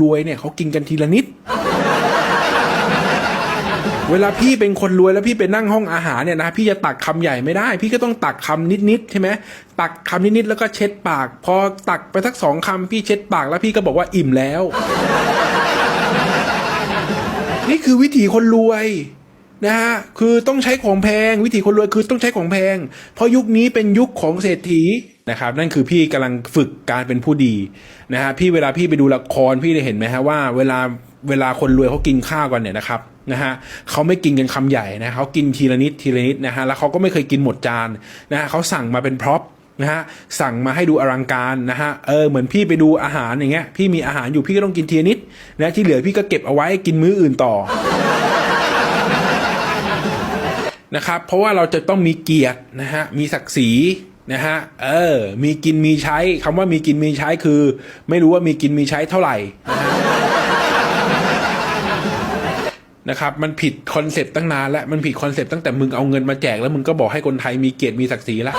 รวยเนี่ยเขากินกันทีละนิด เวลาพี่เป็นคนรวยแล้วพี่ไปนั่งห้องอาหารเนี่ยนะพี่จะตักคำใหญ่ไม่ได้ พี่ก็ต้องตักคำนิดๆใช่ไหมตักคำนิดๆแล้วก็เช็ดปาก พอตักไปสักสองคำพี่เช็ดปากแล้วพี่ก็บอกว่าอิ่มแล้ว นี่คือวิถีคนรวย นะฮะคือต้องใช้ของแพงวิถีคนรวยคือต้องใช้ของแพง เพราะยุคนี้เป็นยุคของเศรษฐีนะครับนั่นคือพี่กำลังฝึกการเป็นผู้ดีนะฮะพี่เวลาพี่ไปดูละครพี่ได้เห็นไหมฮะว่าเวลาเวลาคนรวยเขากินข้าวกันเนี่ยนะครับนะฮะเขาไม่กินกันคำใหญ่นะเขากินทีละนิดทีละนิดนะฮะแล้วเขาก็ไม่เคยกินหมดจานนะฮะเขาสั่งมาเป็นพร็อพนะฮะสั่งมาให้ดูอลังการนะฮะเออเหมือนพี่ไปดูอาหารอย่างเงี้ยพี่มีอาหารอยู่พี่ก็ต้องกินทีละนิดนะที่เหลือพี่ก็เก็บเอาไว้กินมื้ออื่นต่อ นะครับ เพราะว่าเราจะต้องมีเกียรตินะฮะมีศักดิ์ศรีนะฮะเออมีกินมีใช้คำว่ามีกินมีใช้คือ ไม่รู้ว่ามีกินมีใช้เท่าไหร่นะครับมันผิดคอนเซปต์ตั้งนานแล้วมันผิดคอนเซปต์ตั้งแต่มึงเอาเงินมาแจกแล้วมึงก็บอกให้คนไทยมีเกียรติมีศักดิ์ศรีแล้ว